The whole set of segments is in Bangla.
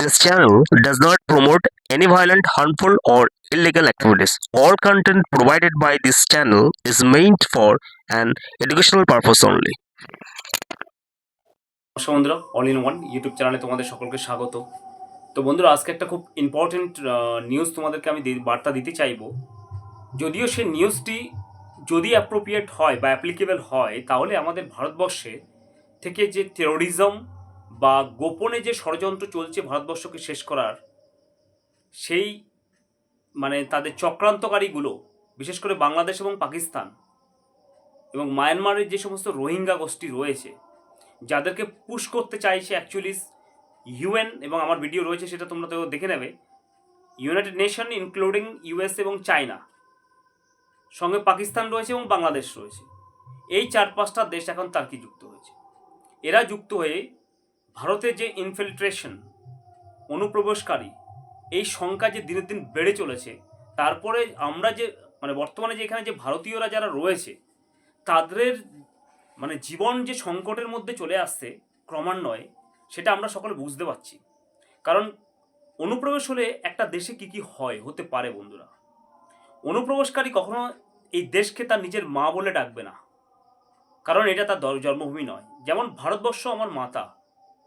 This channel does not promote any violent, harmful, or illegal activities. All content provided by this channel is meant for an educational purpose only. নমস্কার বন্ধুরা অল ইন ওয়ান ইউটিউব চ্যানেলে তোমাদের সকলকে স্বাগত তো বন্ধুরা আজকে একটা খুব ইম্পর্টেন্ট নিউজ তোমাদেরকে আমি বার্তা দিতে চাইব যদিও সেই নিউজটি যদি অ্যাপ্রোপ্রিয়েট হয় বা অ্যাপ্লিকেবল হয় তাহলে আমাদের ভারতবর্ষে থেকে যে টেরোরিজম বা গোপনে যে ষড়যন্ত্র চলছে ভারতবর্ষকে শেষ করার, সেই মানে তাদের চক্রান্তকারীগুলো, বিশেষ করে বাংলাদেশ এবং পাকিস্তান এবং মায়ানমারের যে সমস্ত রোহিঙ্গা গোষ্ঠী রয়েছে, যাদেরকে পুশ করতে চাইছে অ্যাকচুয়ালি ইউএন এবং আমার ভিডিও রয়েছে সেটা তোমরা তো দেখে নেবে ইউনাইটেড নেশন ইনক্লুডিং ইউএস এবং চায়না সঙ্গে পাকিস্তান রয়েছে এবং বাংলাদেশ রয়েছে। এই চার পাঁচটা দেশ এখন তার্কি যুক্ত হয়েছে? এরা যুক্ত হয়ে ভারতের যে ইনফিল্ট্রেশন অনুপ্রবেশকারী, এই সংখ্যা যে দিনের দিন বেড়ে চলেছে, তারপরে আমরা যে মানে বর্তমানে যে এখানে যে ভারতীয়রা যারা রয়েছে, তাদের মানে জীবন যে সংকটের মধ্যে চলে আসছে ক্রমান্বয়ে, সেটা আমরা সকলে বুঝতে পারছি। কারণ অনুপ্রবেশ হলে একটা দেশে কি কি হয়, হতে পারে বন্ধুরা। অনুপ্রবেশকারী কখনো এই দেশকে তার নিজের মা বলে ডাকবে না। কারণ এটা তার জন্মভূমি নয়। যেমন ভারতবর্ষ আমার মাতা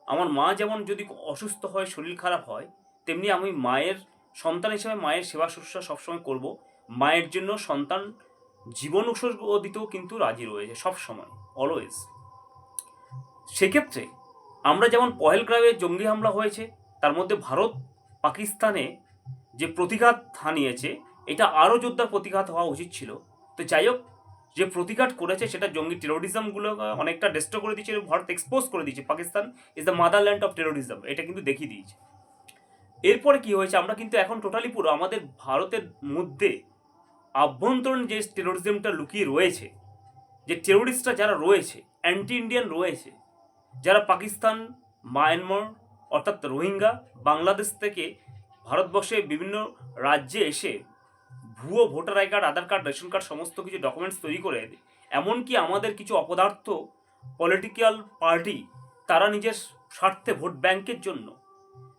আমার মা যেমন যদি অসুস্থ হয়, শরীর খারাপ হয়, তেমনি আমি মায়ের সন্তান হিসেবে মায়ের সেবা শুশ্রূষা সবসময় করব। মায়ের জন্য সন্তান জীবন উৎসর্গ দিতেও কিন্তু রাজি রয়েছে সবসময় অলওয়েজ সেক্ষেত্রে আমরা যেমন পহেলগ্রামে জঙ্গি হামলা হয়েছে, তার মধ্যে ভারত পাকিস্তানে যে প্রতিঘাত হানিয়েছে, এটা আরও যোদ্ধার প্রতিঘাত হওয়া উচিত ছিল। তো যাই হোক যে প্রতিঘাত করেছে সেটা জঙ্গি টেরোরিজমগুলো অনেকটা ডেস্ট্রো করে দিয়েছে ভারত এক্সপোজ করে দিয়েছে। Pakistan is the motherland of terrorism এটা কিন্তু দেখিয়ে দিয়েছে। এরপরে কি হয়েছে? আমরা কিন্তু এখন টোটালি পুরো আমাদের ভারতের মধ্যে আভ্যন্তরীণ যে টেরোরিজমটা লুকিয়ে রয়েছে, যে টেরোরিস্টরা যারা রয়েছে অ্যান্টি ইন্ডিয়ান রয়েছে, যারা পাকিস্তান মায়ানমার অর্থাৎ রোহিঙ্গা, বাংলাদেশ থেকে ভারতবর্ষে বিভিন্ন রাজ্যে এসে ভুয়ো voter I card, Aadhaar card, ration card, সমস্ত কিছু ডকুমেন্টস তৈরি করে এমনকি আমাদের কিছু অপদার্থ পলিটিক্যাল পার্টি তারা নিজের স্বার্থে ভোট ব্যাংকের জন্য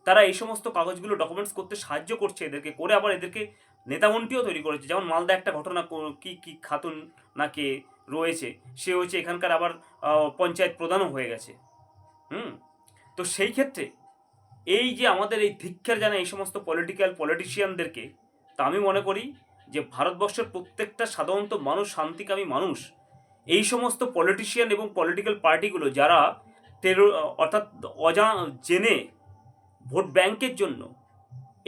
তারা এই সমস্ত কাগজগুলো ডকুমেন্টস করতে সাহায্য করছে এদেরকে, করে আবার এদেরকে নেতামন্ত্রীও তৈরি করেছে। যেমন মালদা একটা ঘটনা কো- কি কি খাতুন নাকে রয়েছে, সে হচ্ছে এখানকার আবার পঞ্চায়েত প্রধানও হয়ে গেছে। হুম? তো সেই ক্ষেত্রে এই যে আমাদের এই ধিক্ষার জানা এই সমস্ত পলিটিক্যাল পলিটিশিয়ানদেরকে তা আমি মনে করি যে ভারতবর্ষের প্রত্যেকটা সাধারণত মানুষ শান্তিকামী মানুষ, এই সমস্ত পলিটিশিয়ান এবং পলিটিক্যাল পার্টিগুলো যারা টেরো অর্থাৎ অজা জেনে ভোট ব্যাংকের জন্য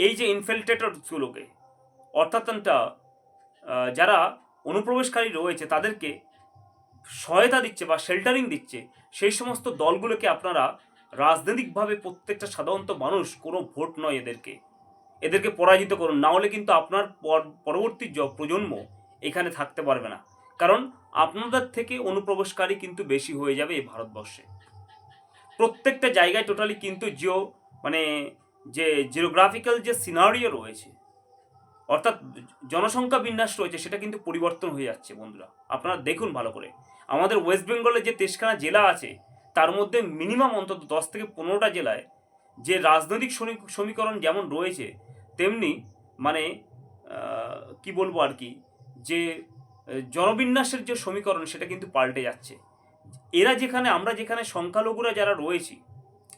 এই যে ইনফিল্ট্রেটরগুলোকে অর্থাৎ যারা অনুপ্রবেশকারী রয়েছে তাদেরকে সহায়তা দিচ্ছে বা শেল্টারিং দিচ্ছে, সেই সমস্ত দলগুলোকে আপনারা রাজনৈতিকভাবে প্রত্যেকটা সাধারণত মানুষ কোনো ভোট নয় এদেরকে। এদেরকে পরাজিত করুন। না হলে কিন্তু আপনার পর- পরবর্তী প্রজন্ম এখানে থাকতে পারবে না। কারণ আপনাদের থেকে অনুপ্রবেশকারী কিন্তু বেশি হয়ে যাবে এই ভারতবর্ষে। প্রত্যেকটা জায়গায় টোটালি কিন্তু জিও মানে যে জিওগ্রাফিক্যাল যে সিনারিও রয়েছে, অর্থাৎ জনসংখ্যা বিন্যাস রয়েছে, সেটা কিন্তু পরিবর্তন হয়ে যাচ্ছে বন্ধুরা। আপনারা দেখুন ভালো করে। আমাদের ওয়েস্ট বেঙ্গলে যে তেইশখানা জেলা আছে, তার মধ্যে মিনিমাম অন্তত দশ থেকে পনেরোটা জেলায় যে রাজনৈতিক সমী- সমীকরণ যেমন রয়েছে, তেমনি মানে কি বলব আর কি, যে, জনবিন্যাসের যে সমীকরণ সেটা কিন্তু পাল্টে যাচ্ছে। এরা যেখানে, আমরা যেখানে সংখ্যালঘুরা যারা রয়েছি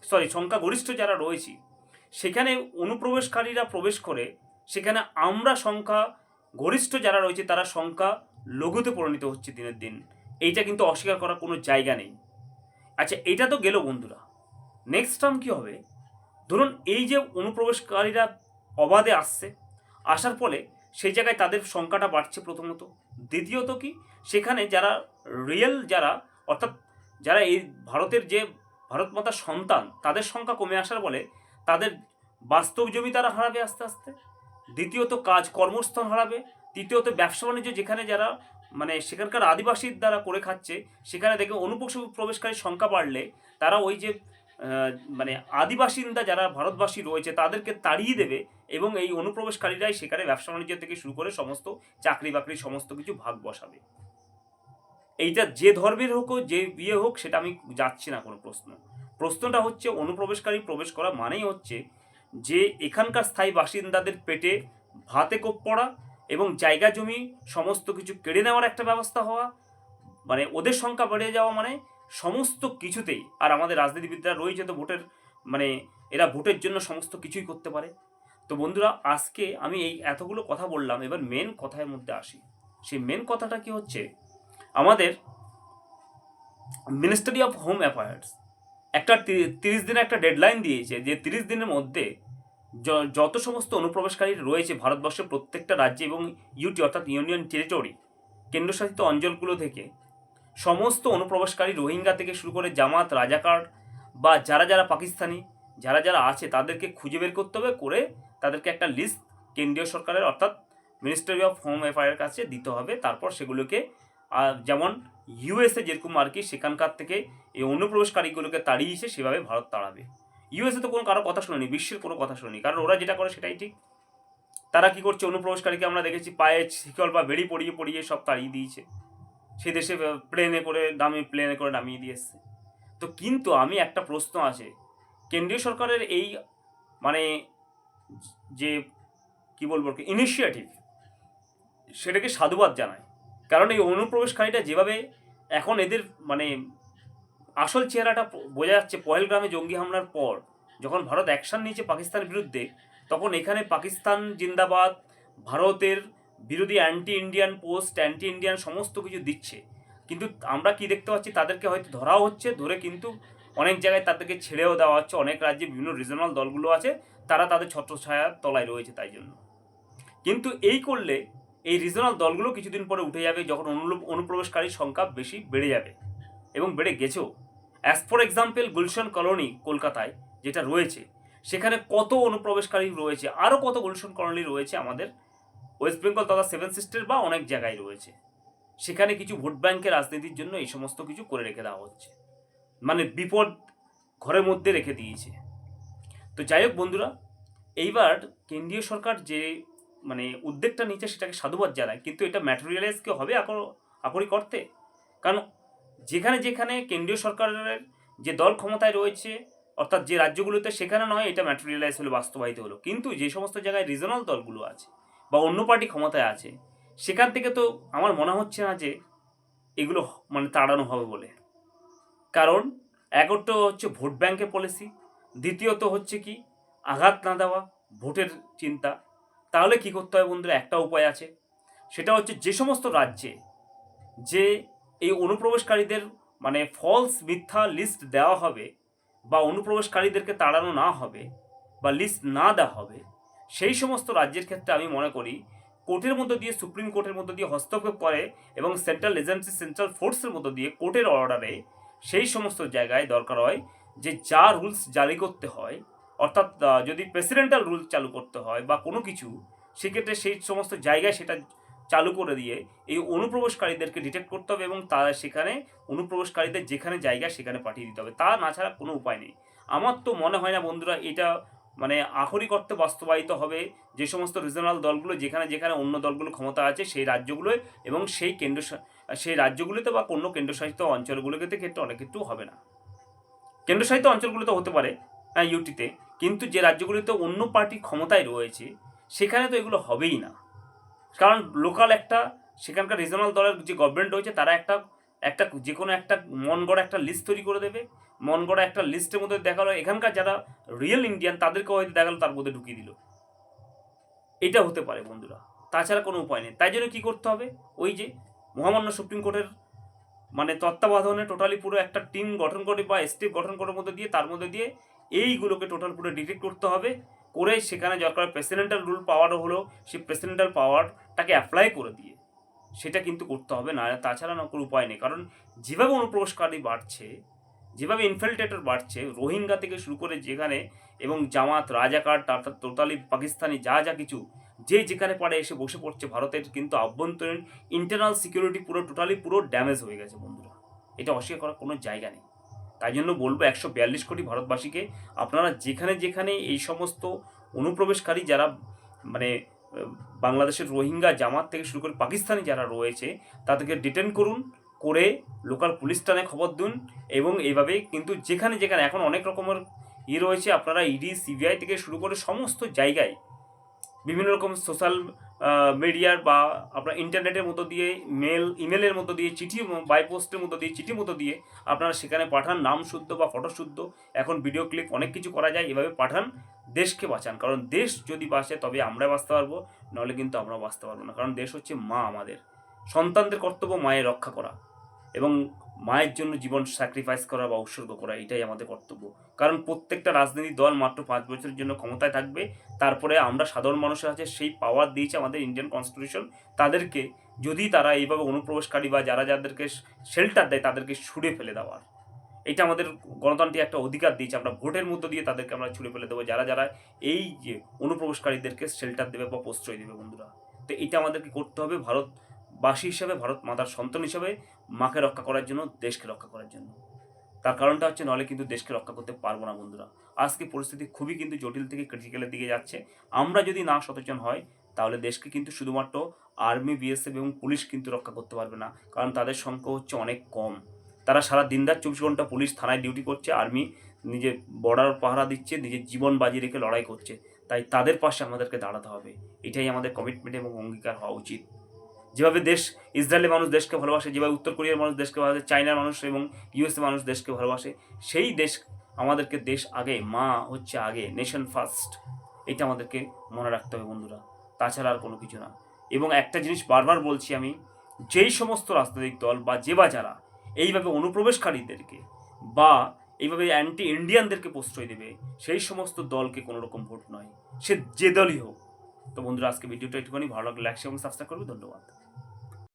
সরি সংখ্যাগরিষ্ঠ যারা রয়েছি, সেখানে অনুপ্রবেশকারীরা প্রবেশ করে, সেখানে আমরা সংখ্যা গরিষ্ঠ যারা রয়েছে, তারা সংখ্যা লঘুতে পরিণত হচ্ছে দিনের দিন। এইটা কিন্তু অস্বীকার করার কোনো জায়গা নেই। আচ্ছা এটা তো গেল বন্ধুরা। নেক্সট টার্ম কী হবে? ধরুন এই যে অনুপ্রবেশকারীরা অবাধে আসছে, আসার ফলে সেই জায়গায় তাদের সংখ্যাটা বাড়ছে প্রথমত। দ্বিতীয়ত কি? সেখানে যারা রিয়েল যারা, অর্থাৎ যারা এই ভারতের যে ভারত মাতার সন্তান, তাদের সংখ্যা কমে আসার ফলে তাদের বাস্তব জমি তারা হারাবে আস্তে আস্তে। দ্বিতীয়ত কাজ কর্মস্থল হারাবে। তৃতীয়ত ব্যবসা বাণিজ্য যেখানে যারা মানে সেখানকার আদিবাসীর দ্বারা করে খাচ্ছে, সেখানে দেখে অনুপ্রবেশ প্রবেশকারীর সংখ্যা বাড়লে তারা ওই যে মানে আদিবাসিন্দা যারা ভারতবাসী রয়েছে, তাদেরকে তাড়িয়ে দেবে এবং এই অনুপ্রবেশকারীরাই সেখানে ব্যবসা বাণিজ্য থেকে শুরু করে সমস্ত চাকরি বাকরি, সমস্ত কিছু ভাগ বসাবে। এইটা যে ধর্মের হোক, যে বিয়ে হোক, সেটা আমি যাচ্ছি না কোনো প্রশ্ন। প্রশ্নটা হচ্ছে, অনুপ্রবেশকারী প্রবেশ করা মানেই হচ্ছে যে এখানকার স্থায়ী বাসিন্দাদের পেটে ভাতে কোপ পড়া এবং জায়গা জমি, সমস্ত কিছু কেড়ে নেওয়ার একটা ব্যবস্থা হওয়া মানে ওদের সংখ্যা বেড়ে যাওয়া মানে সমস্ত কিছুতেই, আর আমাদের রাজনীতিবিদরা রয়েছে তো ভোটের মানে এরা ভোটের জন্য সমস্ত কিছুই করতে পারে। তো বন্ধুরা, আজকে আমি এই এতগুলো কথা বললাম, এবার মেন কথার মধ্যে আসি। সেই মেন কথাটা কি হচ্ছে? আমাদের মিনিস্ট্রি অফ হোম অ্যাফেয়ার্স একটা তিরিশ দিনে একটা ডেডলাইন দিয়েছে, যে তিরিশ দিনের মধ্যে যত সমস্ত অনুপ্রবেশকারী রয়েছে ভারতবর্ষের প্রত্যেকটা রাজ্যে এবং ইউটি অর্থাৎ ইউনিয়ন টেরিটরি কেন্দ্রশাসিত অঞ্চলগুলো থেকে সমস্ত অনুপ্রবেশকারী রোহিঙ্গা থেকে শুরু করে জামাত, রাজাকার বা যারা যারা পাকিস্তানি, যারা যারা আছে তাদেরকে খুঁজে বের করতে হবে, করে তাদেরকে একটা লিস্ট কেন্দ্রীয় সরকারের অর্থাৎ মিনিস্ট্রি অফ হোম অ্যাফেয়ারের কাছে দিতে হবে। তারপর সেগুলোকে যেমন ইউএসএ যেরকম আর কি সেখানকার থেকে এই অনুপ্রবেশকারীগুলোকে তাড়িয়েছে সেভাবে ভারত তাড়াবে। ইউএসএ তো কোনো কারও কথা শোনেনি, বিশ্বের কোনো কথা শোনেনি, কারণ ওরা যেটা করে সেটাই ঠিক। তারা কি করছে, অনুপ্রবেশকারীকে আমরা দেখেছি, পায়ে শিকল বা বেড়ি পড়িয়ে পড়িয়ে সব তাড়িয়ে দিয়েছে। সে দেশে প্লেনে করে দামি প্লেনে করে নামিয়ে দিয়ে তো কিন্তু আমি একটা প্রশ্ন আছে, কেন্দ্রীয় সরকারের এই মানে যে, কি বলব ইনিশিয়েটিভ সেটাকে সাধুবাদ জানায়। কারণ এই অনুপ্রবেশকারীটা যেভাবে এখন এদের মানে আসল চেহারাটা বোঝা যাচ্ছে পহেলগ্রামে জঙ্গি হামলার পর, যখন ভারত অ্যাকশন নিয়েছে পাকিস্তানের বিরুদ্ধে, তখন এখানে পাকিস্তান জিন্দাবাদ, ভারতের বিরোধী anti Indian post anti Indian সমস্ত কিছু দিচ্ছে। কিন্তু আমরা কি দেখতে পাচ্ছি, তাদেরকে হয়তো ধরাও হচ্ছে, ধরে কিন্তু অনেক জায়গায় তাদেরকে ছেড়েও দেওয়া হচ্ছে, অনেক রাজ্যে বিভিন্ন রিজনাল দলগুলো আছে, তারা তাদের ছত্রছায়ার তলায় রয়েছে তাই জন্য। কিন্তু এই করলে এই রিজনাল দলগুলো কিছুদিন পরে উঠে যাবে, যখন অনুপ্রবেশকারীর সংখ্যা বেশি বেড়ে যাবে এবং বেড়ে গেছেও। As for example Gulshan colony কলকাতায় যেটা রয়েছে, সেখানে কত অনুপ্রবেশকারী রয়েছে আরও কত গুলশন কলোনি রয়েছে আমাদের ওয়েস্ট বেঙ্গল তথা সেভেন সিস্টার বা অনেক জায়গায় রয়েছে। সেখানে কিছু ভোট ব্যাংকের রাজনীতির জন্য এই সমস্ত কিছু করে রেখে দেওয়া হচ্ছে। মানে বিপদ ঘরের মধ্যে রেখে দিয়েছে। তো যাই হোক বন্ধুরা, এইবার কেন্দ্রীয় সরকার যে মানে উদ্যোগটা নিচ্ছে সেটাকে সাধুবাদ জানায়, কিন্তু এটা ম্যাটেরিয়ালাইজ কি হবে আকর- আকরি করতে কারণ যেখানে যেখানে কেন্দ্রীয় সরকারের যে দল ক্ষমতায় রয়েছে, অর্থাৎ যে রাজ্যগুলোতে সেখানে নয়, এটা ম্যাটেরিয়ালাইজ হলো, বাস্তবায়িত হলো। কিন্তু যে সমস্ত জায়গায় রিজনাল দলগুলো আছে বা অন্য পার্টি ক্ষমতায় আছে, সেখান থেকে তো আমার মনে হচ্ছে না যে এগুলো মানে তাড়ানো হবে বলে। কারণ একটা হচ্ছে ভোট ব্যাংকের পলিসি দ্বিতীয়ত হচ্ছে কি আঘাত না দেওয়া, ভোটের চিন্তা। তাহলে কি করতে হবে বন্ধুরা? একটা উপায় আছে। সেটা হচ্ছে যে সমস্ত রাজ্যে যে এই অনুপ্রবেশকারীদের মানে ফলস মিথ্যা লিস্ট দেওয়া হবে বা অনুপ্রবেশকারীদেরকে তাড়ানো না হবে বা লিস্ট না দেওয়া হবে সেই সমস্ত রাজ্যের ক্ষেত্রে আমি মনে করি কোর্টের মধ্য দিয়ে, সুপ্রিম কোর্টের মধ্য দিয়ে হস্তক্ষেপ করে এবং সেন্ট্রাল এজেন্সি, সেন্ট্রাল ফোর্সের মধ্য দিয়ে কোর্টের অর্ডারে সেই সমস্ত জায়গায় দরকার হয় যে যা রুলস জারি করতে হয়, অর্থাৎ যদি প্রেসিডেন্টাল রুল চালু করতে হয় বা কোনো কিছু, সেক্ষেত্রে সেই সমস্ত জায়গায় সেটা চালু করে দিয়ে এই অনুপ্রবেশকারীদেরকে ডিটেক্ট করতে হবে এবং তারা সেখানে অনুপ্রবেশকারীদের যেখানে জায়গা সেখানে পাঠিয়ে দিতে হবে। তা না ছাড়া কোনো উপায় নেই। আমার তো মনে হয় না বন্ধুরা, এটা মানে আখরিক অর্থে বাস্তবায়িত হবে যে সমস্ত রিজনাল দলগুলো যেখানে যেখানে অন্য দলগুলো ক্ষমতা আছে সেই রাজ্যগুলোয় এবং সেই কেন্দ্র সেই রাজ্যগুলোতে বা অন্য কেন্দ্রশাসিত অঞ্চলগুলোতে ক্ষেত্রে অনেক ক্ষেত্রেও হবে না। কেন্দ্রশাসিত অঞ্চলগুলোতে হতে পারে হ্যাঁ ইউটিতে। কিন্তু যে রাজ্যগুলিতে অন্য পার্টি ক্ষমতায় রয়েছে, সেখানে তো এগুলো হবেই না। কারণ লোকাল একটা, সেখানকার রিজনাল দলের যে গভর্নমেন্ট রয়েছে, তারা একটা একটা যে কোনো একটা মন গড়া একটা লিস্ট তৈরি করে দেবে। মন গড়া একটা লিস্টের মধ্যে দেখাল, এখানকার যারা রিয়েল ইন্ডিয়ান তাদেরকে হয়তো দেখাল, তার মধ্যে ঢুকিয়ে দিল। এটা হতে পারে বন্ধুরা, তাছাড়া কোনো উপায় নেই। তাই জন্য কী করতে হবে? ওই যে মহামান্য সুপ্রিম কোর্টের মানে তত্ত্বাবধানে টোটালি পুরো একটা টিম গঠন করে বা স্টেপ গঠন করার মধ্যে দিয়ে, তার মধ্যে দিয়ে এইগুলোকে টোটাল পুরো ডিটেক্ট করতে হবে। করে সেখানে দরকার প্রেসিডেন্টাল রুল পাওয়ারও হলো, সেই প্রেসিডেন্টাল পাওয়ারটাকে অ্যাপ্লাই করে দিয়ে। সেটা কিন্তু করতে হবে, না তাছাড়া না কোনো উপায় নেই। কারণ যেভাবে অনুপ্রবেশকারী বাড়ছে, যেভাবে ইনফিল্ট্রেটর বাড়ছে, রোহিঙ্গা থেকে শুরু করে যেখানে এবং জামাত, রাজাকার, তারপর টোটালি পাকিস্তানি যা যা কিছু, যে যেখানে পারে এসে বসে পড়ছে ভারতের কিন্তু আভ্যন্তরীণ ইন্টারনাল সিকিউরিটি পুরো টোটালি পুরো ড্যামেজ হয়ে গেছে বন্ধুরা। এটা অস্বীকার করার কোনো জায়গা নেই। তাই জন্য বলব একশো বিয়াল্লিশ কোটি ভারতবাসীকে আপনারা যেখানে যেখানে এই সমস্ত অনুপ্রবেশকারী যারা মানে বাংলাদেশের রোহিঙ্গা জামাত থেকে শুরু করে পাকিস্তানি যারা রয়েছে, তাদেরকে ডিটেন করুন, করে লোকাল পুলিশ থানায় খবর দিন এবং এইভাবে কিন্তু যেখানে যেখানে এখন অনেক রকমের ই রয়েছে, আপনারা ইডি সিবিআই থেকে শুরু করে সমস্ত জায়গায় বিভিন্ন রকম সোশ্যাল মিডিয়ার বা আপনার ইন্টারনেটের মতো দিয়ে মেল ইমেলের মতো দিয়ে চিঠি বাই পোস্টের মতো দিয়ে, চিঠির মতো দিয়ে আপনারা সেখানে পাঠান, নাম শুদ্ধ বা ফটো শুদ্ধ। এখন ভিডিও ক্লিপ অনেক কিছু করা যায়, এভাবে পাঠান। দেশকে বাঁচান। কারণ দেশ যদি বাঁচে, তবে আমরা বাঁচতে পারব, নাহলে কিন্তু আমরা বাঁচতে পারব না। কারণ দেশ হচ্ছে মা আমাদের। সন্তানদের কর্তব্য মায়ের রক্ষা করা এবং মায়ের জন্য জীবন স্যাক্রিফাইস করা বা উৎসর্গ করা, এটাই আমাদের কর্তব্য। কারণ প্রত্যেকটা রাজনৈতিক দল মাত্র পাঁচ বছরের জন্য ক্ষমতায় থাকবে। তারপরে আমরা সাধারণ মানুষের কাছে সেই পাওয়ার দিয়েছে আমাদের ইন্ডিয়ান কনস্টিটিউশন তাদেরকে যদি তারা এইভাবে অনুপ্রবেশকারী বা যারা যাদেরকে শেল্টার দেয়, তাদেরকে ছুঁড়ে ফেলে দেওয়ার। এটা আমাদের গণতন্ত্রে একটা অধিকার দিয়েছে। আমরা ভোটের মধ্য দিয়ে তাদেরকে আমরা ছুড়ে ফেলে দেবো। যারা যারা এই যে অনুপ্রবেশকারীদেরকে শেল্টার দেবে বা প্রশ্রয় দেবে বন্ধুরা, তো এটা আমাদেরকে করতে হবে ভারতবাসী হিসাবে, ভারত মাতার সন্তান হিসাবে, মাকে রক্ষা করার জন্য, দেশকে রক্ষা করার জন্য। তার কারণটা হচ্ছে নলে কিন্তু দেশকে রক্ষা করতে পারব না বন্ধুরা। আজকে পরিস্থিতি খুবই কিন্তু জটিল থেকে ক্রিটিক্যালের দিকে যাচ্ছে। আমরা যদি না সচেতন হয়, তাহলে দেশকে কিন্তু শুধুমাত্র আর্মি বিএসএফ এবং পুলিশ কিন্তু রক্ষা করতে পারবে না। কারণ তাদের সংখ্যা হচ্ছে অনেক কম। তারা সারা দিনরাত চব্বিশ ঘণ্টা পুলিশ থানায় ডিউটি করছে আর্মি নিজের বর্ডার পাহারা দিচ্ছে, নিজের জীবন বাজি রেখে লড়াই করছে। তাই তাদের পাশে আমাদেরকে দাঁড়াতে হবে। এটাই আমাদের কমিটমেন্ট এবং অঙ্গীকার হওয়া উচিত। যেভাবে দেশ, ইসরায়েলের মানুষ দেশকে ভালোবাসে, যেভাবে উত্তর কোরিয়ার মানুষ দেশকে ভালোবাসে, চায়নার মানুষ এবং ইউএসএ মানুষ দেশকে ভালোবাসে, সেই দেশ আমাদেরকে দেশ আগে, মা হচ্ছে আগে নেশন ফার্স্ট এটা আমাদেরকে মনে রাখতে হবে বন্ধুরা। তাছাড়া আর কোনো কিছু না। এবং একটা জিনিস বারবার বলছি আমি, যেই সমস্ত রাজনৈতিক দল বা যে বা যারা এইভাবে অনুপ্রবেশকারীদেরকে বা এইভাবে অ্যান্টি ইন্ডিয়ানদেরকে প্রশ্রয় দেবে, সেই সমস্ত দলকে কোনো রকম ভোট নয়। সে যে দলই হোক। তো বন্ধুরা, আজকে ভিডিওটা একটুখানি ভালো লাগলে লাইক এবং সাবস্ক্রাইব করবে। ধন্যবাদ।